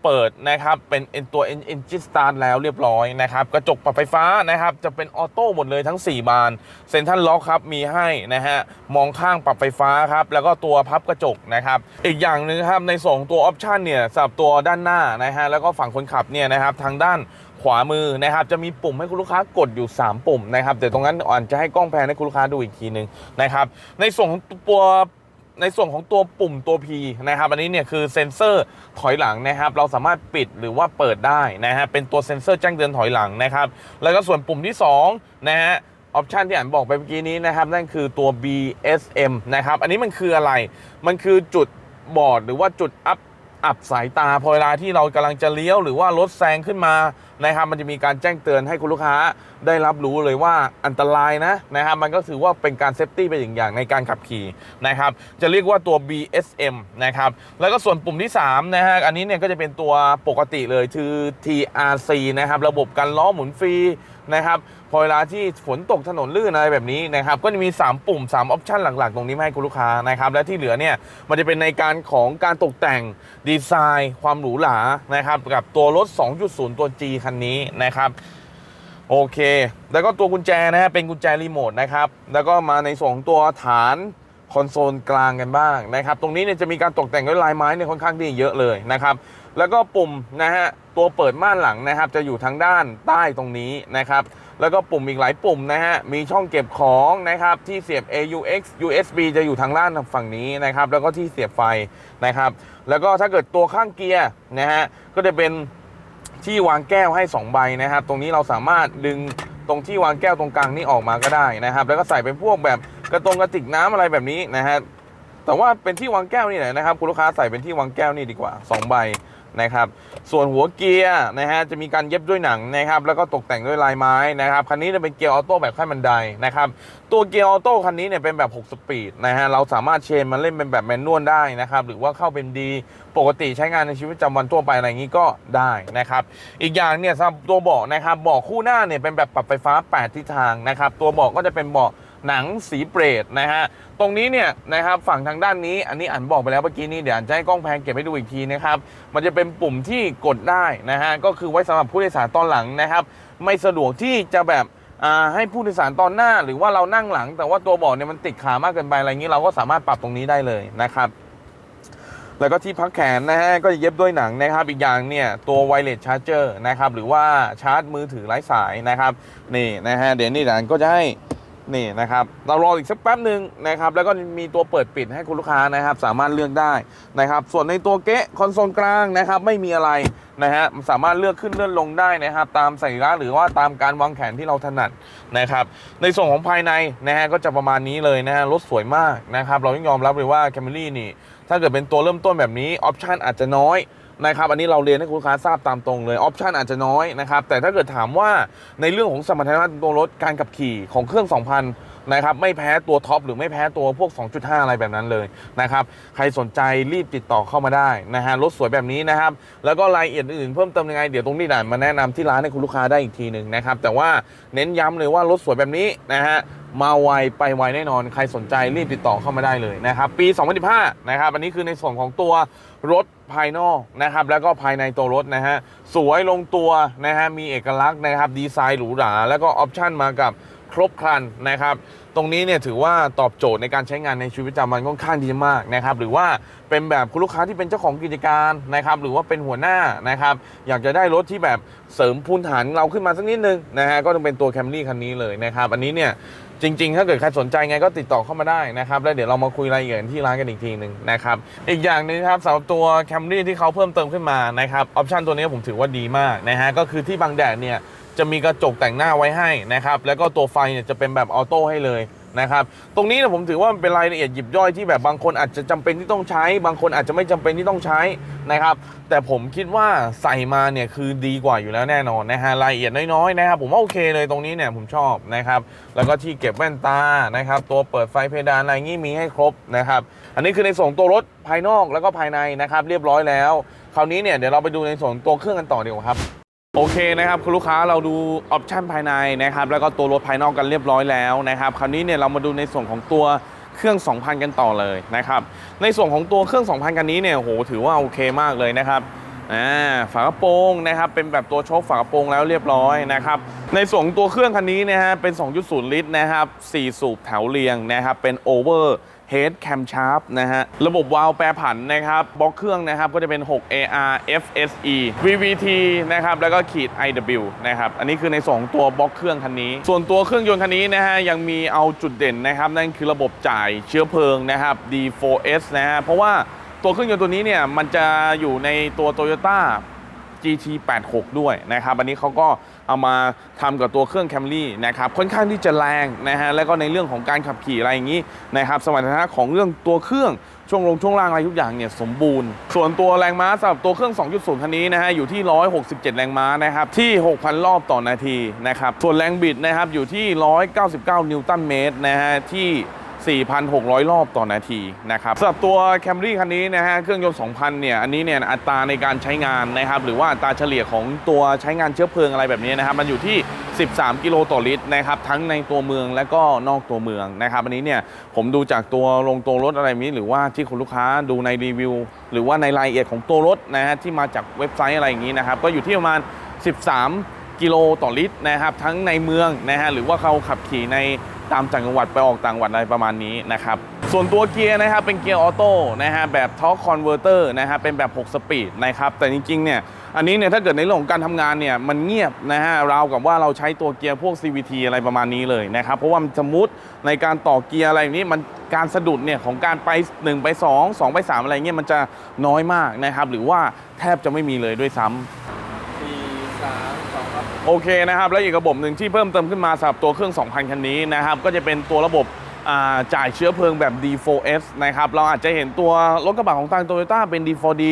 เปิดนะครับเป็นตัว Engine Start แล้วเรียบร้อยนะครับกระจกปรับไฟฟ้านะครับจะเป็นออโต้หมดเลยทั้ง 4 บานเซ็นทรัลล็อกครับมีให้นะฮะมองข้างปรับไฟฟ้าครับแล้วก็ตัวพับกระจกนะครับอีกอย่างหนึ่งครับในสองตัวออปชันเนี่ยสำหรับตัวด้านหน้านะฮะแล้วก็ฝั่งคนขับเนี่ยนะครับทางด้านขวามือนะครับจะมีปุ่มให้คุณลูกค้ากดอยู่ 3 ปุ่มนะครับแต่ตรงนั้นอ่อนจะให้กล้องแพนให้คุณลูกค้าดูอีกทีหนึงนะครับในส่วนของตัว ในส่วนของตัวปุ่มตัว P นะครับ อันนี้เนี่ยคือเซ็นเซอร์ถอยหลังนะครับ เราสามารถปิดหรือว่าเปิดได้นะฮะ เป็นตัวเซ็นเซอร์แจ้งเตือนถอยหลังนะครับ แล้วก็ส่วนปุ่มที่2นะฮะออปชันที่อ่านบอกไปเมื่อกี้นี้นะครับ นั่นคือตัว BSM นะครับ อันนี้มันคืออะไร มันคือจุดบอร์ดหรือว่าจุดอัป อับสายตาพอเวลาที่เรากำลังจะเลี้ยวหรือว่ารถแซงขึ้นมานะครับมันจะมีการแจ้งเตือนให้คุณลูกค้าได้รับรู้เลยว่าอันตรายนะนะครับมันก็ถือว่าเป็นการเซฟตี้ไปอย่างอย่างในการขับขี่นะครับจะเรียกว่าตัว BSM นะครับแล้วก็ส่วนปุ่มที่3นะฮะอันนี้เนี่ยก็จะเป็นตัวปกติเลยคือ TRC นะครับระบบการล้อหมุนฟรี นะครับพอเวลาที่ฝนตกถนนลื่นอะไรแบบนี้นะครับก็จะมี 3 ปุ่ม 3 ออปชันหลักๆ ตรงนี้มาให้คุณลูกค้านะครับและที่เหลือเนี่ยมันจะเป็นในการของการตกแต่งดีไซน์ความหรูหรานะครับกับตัวรถ 2.0 ตัว G คันนี้นะครับโอเค แล้วก็ตัวกุญแจนะฮะเป็นกุญแจรีโมทนะครับแล้วก็มาในส่วนของตัวฐานคอนโซลกลางกันบ้างนะครับตรงนี้เนี่ยจะมีการตกแต่งด้วยลายไม้เนี่ยค่อนข้างที่เยอะเลยนะครับ แล้วก็ปุ่มนะฮะตัวเปิดม่านหลังนะครับ จะอยู่ทางด้านใต้ตรงนี้นะครับ แล้วก็ปุ่มอีกหลายปุ่มนะฮะมีช่องเก็บของนะครับที่เสียบ AUX USB จะอยู่ทางด้านฝั่งนี้นะครับ แล้วก็ที่เสียบไฟนะครับ แล้วก็ถ้าเกิดตัวข้างเกียร์นะฮะก็จะเป็นที่วางแก้วให้ 2 ใบนะครับ ตรงนี้เราสามารถดึงตรงที่วางแก้วตรงกลางนี้ออกมาก็ได้นะครับ แล้วก็ใส่เป็นพวกแบบกระตรงกระติกน้ำอะไรแบบนี้นะฮะแต่ว่าเป็นที่วางแก้วนี่แหละนะครับ คุณลูกค้าใส่เป็นที่วางแก้วนี่ดีกว่า 2 ใบ นะครับ ส่วนหัวเกียร์นะฮะจะมีการเย็บด้วยหนังนะครับ แล้วก็ตกแต่งด้วยลายไม้นะครับ คันนี้จะเป็นเกียร์ออโต้แบบขั้นบันไดนะครับ ตัวเกียร์ออโต้คันนี้เนี่ยเป็นแบบ 6 สปีดนะฮะ เราสามารถเชนมันเล่นเป็นแบบแมนนวลได้นะครับ หรือว่าเข้าเป็นดีปกติใช้งานในชีวิตประจำวันทั่วไปอะไรอย่างนี้ก็ได้นะครับ อีกอย่างเนี่ยสำหรับตัวเบาะนะครับเบาะคู่หน้าเนี่ยเป็นแบบปรับไฟฟ้า 8 ทิศทางนะครับ ตัวเบาะก็จะเป็นเบาะ หนังสีเปรตนะฮะ ตรงนี้เนี่ยนะครับฝั่งทางด้านนี้ อันนี้อ่านบอกไปแล้วเมื่อกี้นี้เดี๋ยวอ่านจะให้กล้องแพนเก็บให้ดูอีกทีนะครับ มันจะเป็นปุ่มที่กดได้นะฮะ ก็คือไว้สำหรับผู้โดยสารตอนหลังนะครับ ไม่สะดวกที่จะแบบอ่าให้ผู้โดยสารตอนหน้า หรือว่าเรานั่งหลัง แต่ว่าตัวเบาะเนี่ยมันติดขามากเกินไปอะไรอย่างนี้เราก็สามารถปรับตรงนี้ได้เลยนะครับแล้วก็ที่พักแขนนะฮะก็จะเย็บด้วยหนังนะครับ อีกอย่างเนี่ยตัวไวเลสชาร์จเจอร์นะครับหรือว่าชาร์จมือถือไร้สายนะครับนี่นะฮะเดี๋ยวนี่หลานก็จะให้ นี่นะครับเรารออีกสักแป๊บหนึ่งนะครับแล้วก็มีตัวเปิดปิดให้คุณลูกค้านะครับ สามารถเลือกได้นะครับ ส่วนในตัวเก๊ะคอนโซลกลางนะครับ ไม่มีอะไรนะฮะสามารถเลือกขึ้นเลื่อนลงได้นะครับ ตามสรีระหรือว่าตามการวางแขนที่เราถนัดนะครับ ในส่วนของภายในนะฮะก็จะประมาณนี้เลยนะฮะรถสวยมากนะครับ เราต้องยอมรับเลยว่า Camry นี่ ถ้าเกิดเป็นตัวเริ่มต้นแบบนี้ออปชันอาจจะน้อย นะครับอันนี้เราเรียนให้คุณลูกค้าทราบตามตรงเลยออปชันอาจจะน้อยนะครับแต่ถ้าเกิดถามว่าในเรื่องของสมรรถนะตัวรถการขับขี่ของเครื่อง 2,000นะครับไม่แพ้ตัวท็อปหรือไม่แพ้ตัวพวก 2.5 อะไรแบบนั้นเลยนะครับใครสนใจรีบติดต่อเข้ามาได้นะฮะรถสวยแบบนี้นะครับแล้วก็รายละเอียดอื่นๆเพิ่มเติมยังไงเดี๋ยวตรงนี้ด่านมาแนะนำที่ร้านให้คุณลูกค้าได้อีกทีหนึ่งนะครับแต่ว่าเน้นย้ำเลยว่ารถสวยแบบนี้นะฮะมาไวไปไวแน่นอน ใครสนใจรีบติดต่อเข้ามาได้เลยนะครับปี 2015 นะครับอันนี้คือในส่วนของตัวรถ ภายนอกนะครับแล้วก็ภายในตัวรถนะฮะสวยลงตัวนะฮะมีเอกลักษณ์นะครับดีไซน์หรูหราแล้วก็ออปชั่นมากับครบครันนะครับตรงนี้เนี่ยถือว่าตอบโจทย์ในการใช้งานในชีวิตประจำวันค่อนข้างดีมากนะครับหรือว่าเป็นแบบคุณลูกค้าที่เป็นเจ้าของกิจการนะครับหรือว่าเป็นหัวหน้านะครับอยากจะได้รถที่แบบเสริมพูนฐานเราขึ้นมาสักนิดนึงนะฮะก็ต้องเป็นตัว Camry คันนี้เลยนะครับอันนี้เนี่ย จริง ๆ ถ้าเกิดใครสนใจไงก็ติดต่อเข้ามาได้นะครับ แล้วเดี๋ยวเรามาคุยรายละเอียดที่ร้านกันอีกทีหนึ่งนะครับ อีกอย่างหนึงครับสำหรับตัวแคมรี่ที่เขาเพิ่มเติมขึ้นมานะครับออปชันตัวนี้ผมถือว่าดีมากนะฮะก็คือที่บางแดดเนี่ยจะมีกระจกแต่งหน้าไว้ให้นะครับแล้วก็ตัวไฟเนี่ยจะเป็นแบบออโต้ให้เลย นะครับตรงนี้นี่ยผมถือว่ามันเป็นรายละเอียดหยิบย่อยที่แบบบางคนอาจจะจำเป็นที่ต้องใช้ บางคนอาจจะไม่จำเป็นที่ต้องใช้นะครับแต่ผมคิดว่าใส่มาเนี่ยคือดีกว่าอยู่แล้วแน่นอนนะฮะรายละเอียดน้อยๆนะครับผมว่าโอเคเลยตรงนี้เนี่ยผมชอบนะครับแล้วก็ที่เก็บแว่นตานะครับตัวเปิดไฟเพดานอะไรงี้มีให้ครบนะครับอันนี้คือในส่วนของตัวรถภายนอกแล้วก็ภายในนะครับเรียบร้อยแล้ว คราวนี้เนี่ยเดี๋ยวเราไปดูในส่วนของตัวเครื่องกันต่อดีกว่าครับ โอเคนะครับคุณลูกค้าเราดูออปชันภายในนะครับแล้วก็ตัวรถภายนอกกันเรียบร้อยแล้วนะครับคราวนี้เนี่ยเรามาดูในส่วนของตัวเครื่อง 2,000 กันต่อเลยนะครับในส่วนของตัวเครื่อง 2,000 กันนี้เนี่ยโหถือว่าโอเคมากเลยนะครับอ่าฝากระโปรงนะครับเป็นแบบตัวโชคฝากระโปรงแล้วเรียบร้อยนะครับในส่วนตัวเครื่องคันนี้นะฮะเป็น 2.0 ลิตรนะครับ4สูบแถวเรียงนะครับเป็นโอเวอร์ Head Cam Sharp นะฮะ ระบบวาล์วแปรผันนะครับ บล็อกเครื่องนะครับ ก็จะเป็น 6 AR FSE VVT นะครับ แล้วก็ขีด IW นะครับ อันนี้คือในสองตัวบล็อกเครื่องคันนี้ ส่วนตัวเครื่องยนต์คันนี้นะฮะ ยังมีเอาจุดเด่นนะครับ นั่นคือระบบจ่ายเชื้อเพลิงนะครับ D4S นะฮะ เพราะว่าตัวเครื่องยนต์ตัวนี้เนี่ย มันจะอยู่ในตัว Toyota GT86 ด้วยนะครับ อันนี้เขาก็ เอามาทำกับตัวเครื่อง Camry นะครับค่อนข้างที่จะแรงนะฮะแล้วก็ในเรื่องของการขับขี่อะไรอย่างนี้นะครับสมรรถนะของเรื่องตัวเครื่องช่วงลงช่วงล่างอะไรทุกอย่างเนี่ยสมบูรณ์ ส่วนตัวแรงม้าสำหรับตัวเครื่อง 2.0 คันนี้นะฮะอยู่ที่ 167 แรงม้านะครับที่ 6,000 รอบต่อนาทีนะครับส่วนแรงบิดนะครับอยู่ที่ 199 นิวตันเมตรนะฮะที่ 4,600 รอบต่อนาทีนะครับสำหรับตัว Camry คันนี้นะฮะเครื่องยนต์ 2,000 เนี่ย อันนี้เนี่ยอัตราในการใช้งานนะครับ หรือว่าอัตราเฉลี่ยของตัวใช้งานเชื้อเพลิงอะไรแบบนี้นะครับ มันอยู่ที่ 13 กิโลต่อลิตรนะครับ ทั้งในตัวเมืองและก็นอกตัวเมืองนะครับ อันนี้เนี่ยผมดูจากตัวลงตัวรถอะไรนี้ หรือว่าที่คุณลูกค้าดูในรีวิว หรือว่าในรายละเอียดของตัวรถนะฮะที่มาจากเว็บไซต์อะไรอย่างนี้นะครับก็อยู่ที่ประมาณ 13 กิโลต่อลิตรนะครับ ทั้งในเมืองนะฮะหรือว่าเขาขับขี่ในตามจังหวัดไปออกต่างจังหวัดอะไรประมาณนี้นะครับส่วนตัวเกียร์นะครับเป็นเกียร์ออโต้นะฮะแบบท็อ c คอนเวอร์เตอร์นะฮะเป็นแบบ 6 สปีดนะครับแต่จริงๆเนี่ยอันนี้เนี่ยถ้าเกิดในเรื่องของการทำงานเนี่ยมันเงียบนะฮะราวกับว่าเราใช้ตัวเกียร์พวก CVT อะไรประมาณนี้เลยนะครับเพราะว่ามันสมูทในการต่อเกียร์อะไรอย่างนี้มันการสะดุดเนี่ยของการไป 1 ไป 2 2 ไป 3 อะไรเงี้ยมันจะน้อยมากนะครับหรือว่าแทบจะไม่มีเลยด้วยซ้ำ สี่สามสองครับ โอเคนะครับ และอีกระบบหนึ่งที่เพิ่มเติมขึ้นมาสำหรับตัวเครื่อง 2,000 คันนี้นะครับ ก็จะเป็นตัวระบบจ่ายเชื้อเพลิงแบบ D4S นะครับ เราอาจจะเห็นตัวรถกระบะของทาง Toyota เป็น D4D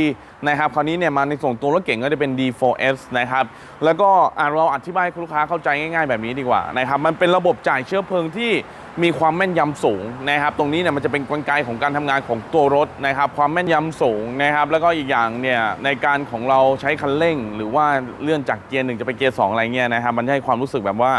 นะครับคราวนี้เนี่ยมาในส่งตัวรถเก่งก็จะเป็น D4S นะครับแล้วก็เราอธิบายให้คุณลูกค้าเข้าใจง่ายๆ แบบนี้ดีกว่านะครับมันเป็นระบบจ่ายเชื้อเพลิงที่มีความแม่นยำสูงนะครับตรงนี้เนี่ยมันจะเป็นกลไกของการทำงานของตัวรถนะครับความแม่นยำสูงนะครับแล้วก็อีกอย่างเนี่ยในการของเราใช้คันเร่ง หรือว่าเลื่อนจากเกียร์หนึ่งจะไปเกียร์สองอะไรเงี้ยนะครับมันให้ความรู้สึกแบบว่า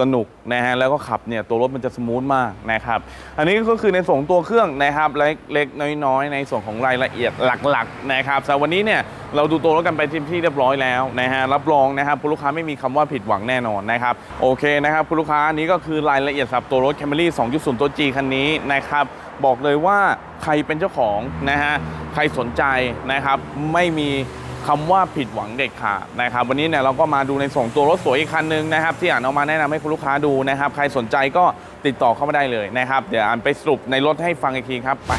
สนุกนะฮะแล้วก็ขับเนี่ยตัวรถมันจะสมูทมากนะครับอันนี้ก็คือในส่วนของตัวเครื่องนะครับเล็กเล็กน้อยๆ ในส่วนของรายละเอียดหลักๆนะครับสำหรับวันนี้เนี่ยเราดูตัวรถกันไปที่ที่เรียบร้อยแล้วนะฮะรับรองนะครับคุณลูกค้าไม่มีคำว่าผิดหวังแน่นอนนะครับโอเคนะครับคุณลูกค้าอันนี้ก็คือรายละเอียดสำหรับตัวรถ Camry 2.0 ตัว G คันนี้นะครับบอกเลยว่าใครเป็นเจ้าของนะฮะใครสนใจนะครับไม่มี คำว่าผิดหวังเด็ดขาดนะครับ วันนี้เนี่ยเราก็มาดูในส่งตัวรถสวยอีกคันหนึงนะครับ ที่อ่านเอามาแนะนำให้คุณลูกค้าดูนะครับ ใครสนใจก็ติดต่อเข้ามาได้เลยนะครับ เดี๋ยวอ่านไปสรุปในรถให้ฟังอีกทีครับไป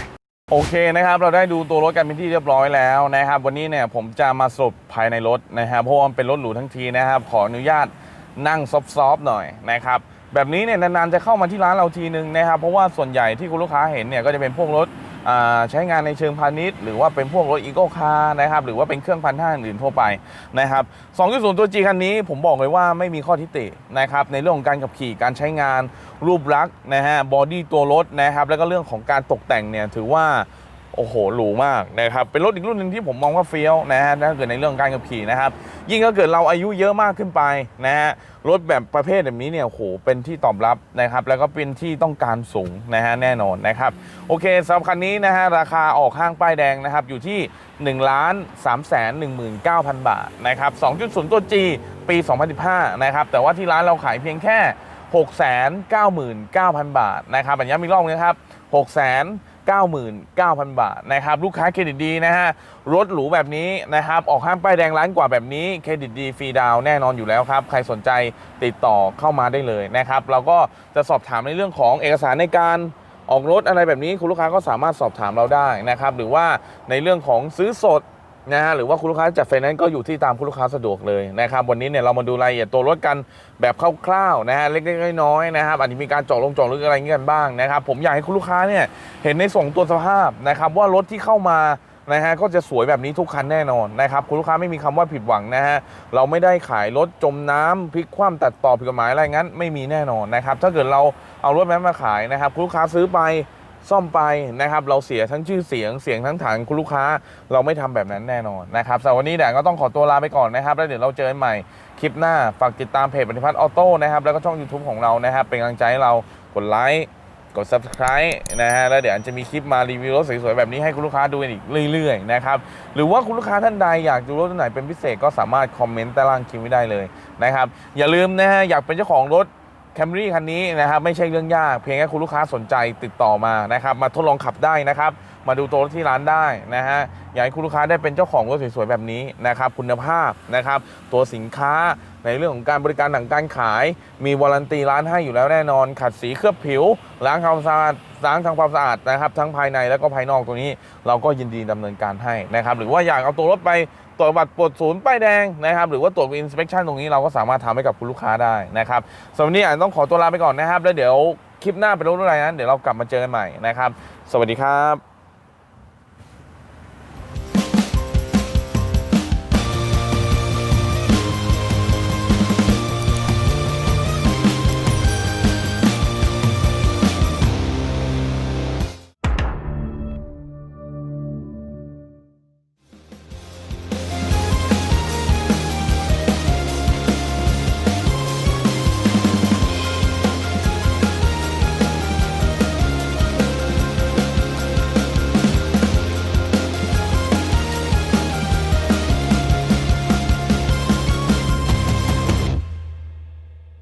โอเคนะครับเราได้ดูตัวรถกันเป็นที่เรียบร้อยแล้วนะครับ วันนี้เนี่ยผมจะมาสรุปภายในรถนะครับเพราะว่ามันเป็นรถหรูทั้งทีนะครับ ขออนุญาตนั่งซอฟๆหน่อยนะครับแบบนี้เนี่ยนานๆจะเข้ามาที่ร้านเราทีนึงนะครับ เพราะว่าส่วนใหญ่ที่คุณลูกค้าเห็นเนี่ยก็จะเป็นพวกรถ ใช้งานในเชิงพาณิชย์หรือว่าเป็นพวกรถอีโก้คาร์นะครับหรือว่าเป็นเครื่องพันห้าอื่นทั่วไปนะครับ2.0 ตัว G คันนี้ผมบอกเลยว่าไม่มีข้อทิฏฐินะครับในเรื่องของการขับขี่การใช้งานรูปลักษณ์นะฮะบอดี้ตัวรถนะครับแล้วก็เรื่องของการตกแต่งเนี่ยถือว่า โอ้โหหรูมากนะครับเป็นรถอีกรุ่นหนึ่งที่ผมมองว่าเฟี้ยวนะฮะถ้าเกิดในเรื่องการขับขี่นะครับยิ่งถ้าเกิดเราอายุเยอะมากขึ้นไปนะฮะรถแบบประเภทแบบนี้เนี่ยโอ้โหเป็นที่ตอบรับนะครับแล้วก็เป็นที่ต้องการสูงนะฮะแน่นอนนะครับโอเคสำหรับคันนี้นะฮะราคาออกห้างป้ายแดงนะครับอยู่ที่1ล้าน3แสน19,000 บาทนะครับ2.0 ตัว G ปี 2015นะครับแต่ว่าที่ร้านเราขายเพียงแค่ 699,000 บาทนะครับอันนี้มีรอบนึงนะครับ6 99,000 บาทนะครับลูกค้าเครดิตดีนะฮะรถหรูแบบนี้นะครับออกห้างป้ายแดงร้านกว่าแบบนี้เครดิตดีฟรีดาวแน่นอนอยู่แล้วครับ ใครสนใจติดต่อเข้ามาได้เลยนะครับเราก็จะสอบถามในเรื่องของเอกสารในการออกรถอะไรแบบนี้คุณลูกค้าก็สามารถสอบถามเราได้นะครับหรือว่าในเรื่องของซื้อสด นะฮะหรือว่าคุณลูกค้าจัดไฟแนนซ์ก็อยู่ที่ตามคุณลูกค้าสะดวกเลยนะครับวันนี้เนี่ยเรามาดูรายละเอียดตัวรถกันแบบคร่าวๆนะฮะเล็กๆน้อยๆนะครับอาจจะมีการเจาะลงเจาะลึกอะไรเงี้ยกันบ้างนะครับผมอยากให้คุณลูกค้าเนี่ยเห็นในส่งตัวสภาพนะครับว่ารถที่เข้ามานะฮะก็จะสวยแบบนี้ทุกคันแน่นอนนะครับคุณลูกค้าไม่มีคำว่าผิดหวังนะฮะเราไม่ได้ขายรถจมน้ำพลิกคว่ำตัดต่อผิดกฎหมายอะไรงั้นไม่มีแน่นอนนะครับถ้าเกิดเราเอารถแม้มาขายนะครับคุณลูกค้าซื้อไป ซ่อมไปนะครับเราเสียทั้งชื่อเสียงเสียงทั้งฐานคุณลูกค้า เราไม่ทำแบบนั้นแน่นอนนะครับสำหรับวันนี้แดงก็ต้องขอตัวลาไปก่อนนะครับ แล้วเดี๋ยวเราเจอกันใหม่คลิปหน้า ฝากติดตามเพจปฏิพัฒน์ออโต้นะครับแล้วก็ช่อง YouTube ของเรานะครับ เป็นกำลังใจให้เรากดไลค์กด Subscribe นะฮะแล้วเดี๋ยวจะมีคลิปมารีวิวรถสวยๆแบบนี้ให้คุณลูกค้าดูกันอีกเรื่อยๆนะครับหรือว่าคุณลูกค้าท่านใดอยากดูรถตัวไหนเป็นพิเศษก็สามารถคอมเมนต์ใต้ล่างคลิปไว้ได้เลยนะครับอย่าลืมนะฮะอยากเป็นเจ้าของรถ แคมรี่คันนี้นะครับไม่ใช่เรื่องยาก เพียงแค่คุณลูกค้าสนใจติดต่อมานะครับมาทดลองขับได้นะครับมาดูตัวรถที่ร้านได้นะฮะอยากให้คุณลูกค้าได้เป็นเจ้าของรถสวยๆแบบนี้นะครับคุณภาพนะครับตัวสินค้า ในเรื่องของการบริการหลังการขาย มีวารันตีร้านให้อยู่แล้วแน่นอน ขัดสีเคลือบผิว ล้างทำความสะอาดล้างทำความสะอาดนะครับ ทั้งภายในแล้วก็ภายนอกตรงนี้ เราก็ยินดีดำเนินการให้นะครับ หรือว่าอยากเอาตัวรถไปตรวจบัตรปลดศูนย์ป้ายแดงนะครับ หรือว่าตรวจอินสเป t ชันตรงนี้เราก็สามารถทำให้กับคุณลูกค้าได้นะครับสำหรับวันนี้อานต้องขอตัวลาไปก่อนนะครับ แล้วเดี๋ยวคลิปหน้าเป็นรถอะไรนั้นเดี๋ยวเรากลับมาเจอกันใหม่นะครับ สวัสดีครับ